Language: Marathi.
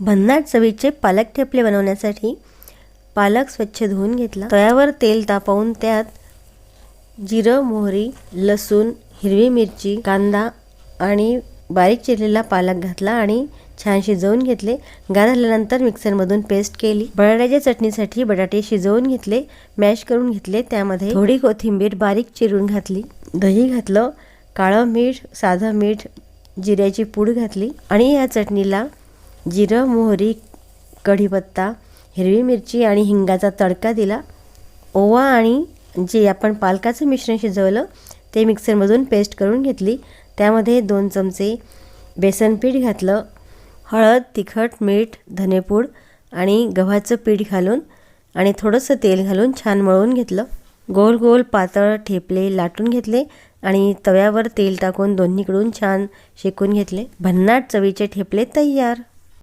भन्नाट चवीचे पालक ठेपले बनवण्यासाठी पालक स्वच्छ धुवून घेतला. तव्यावर तेल तापवून त्यात जिरं मोहरी लसूण हिरवी मिरची कांदा आणि बारीक चिरलेला पालक घातला आणि छान शिजवून घेतले. गार झाल्यानंतर मिक्सरमधून पेस्ट केली. बटाट्याच्या चटणीसाठी बटाटे शिजवून घेतले. मॅश करून घेतले. त्यामध्ये थोडी कोथिंबीर बारीक चिरून घातली. दही घातलं. काळं मीठ साधं मीठ जिऱ्याची पूड घातली आणि या चटणीला जिरं मोहरी कढीपत्ता हिरवी मिरची आणि हिंगाचा तडका दिला. ओवा आणि जे आपण पालकाचं मिश्रण शिजवलं ते मिक्सरमधून पेस्ट करून घेतली. त्यामध्ये दोन चमचे बेसन पीठ घातलं हळद तिखट मीठ धनेपूड आणि गव्हाचं पीठ घालून आणि थोडंसं तेल घालून छान मळून घेतलं. गोल गोल पातळ ठेपले लाटून घेतले आणि तव्यावर तेल टाकून दोन्हीकडून छान शेकून घेतले. भन्नाट चवीचे ठेपले तयार!